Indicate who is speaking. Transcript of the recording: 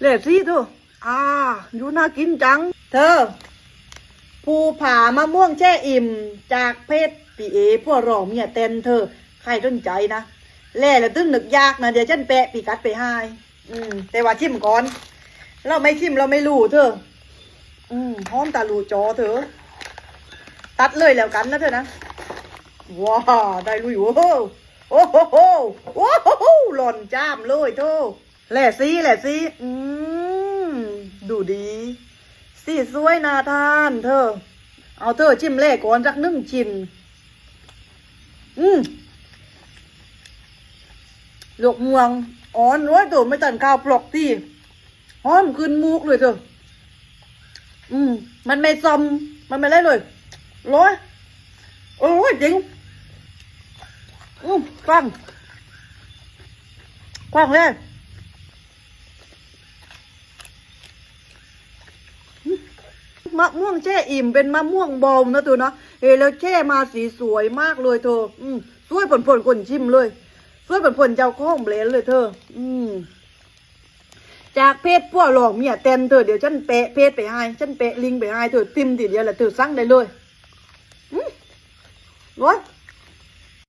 Speaker 1: เลดซี่เธออ่าอยู่น่ากินจัง เธอ ภูผามะม่วงแช่อิ่ม จากเพชรปีเอพวกรองเมียเต็นเธอ ใครสนใจนะแล่แล้วตึ้งหนึกยากนะเดี๋ยวฉันแปะปีกัดไปให้อืม แต่ว่าชิมก่อน เราไม่ชิมเราไม่รู้เธอ อืมหอมตาลูจอเธอ ตัดเลยแล้วกันนะเธอนะ ว้าได้ลุยโอ้โหโอ้โหโอ้โหหล่อนจ้ามเลยโธ่ แหล่ซี่แหล่ซี่อืมดูดีสีสวยนาทานเธอ เอาเธอจิ้มเล่ก่อนสักหนึ่งชิ้นอืมหลกม่วงอ่อนร้อยตัวไม่ตันข้าวปลอกตีหอมขึ้นมูกเลยเธอ อืม มันไม่ซอม มันไม่ไรเลยร้อยโอ้ยจริงอืมกว้างกว้างเลยอืม มะม่วงแช่อิ่มเป็นมะม่วงบอมนะตัวนะเฮ้ยแล้วแช่มาสีสวยมากเลยเธอ อืมสวยผลผลคนชิมเลยสวยผลผลเจ้าข้องเบลนเลยเธอ อืมจากเพจพวกหลอกเมียเต็มเธอเดี๋ยวฉันเปะเพจไปให้ฉันเปะลิงไปให้เธอติมทีเดียวแหละเธอสั่งได้เลยอืมร้อย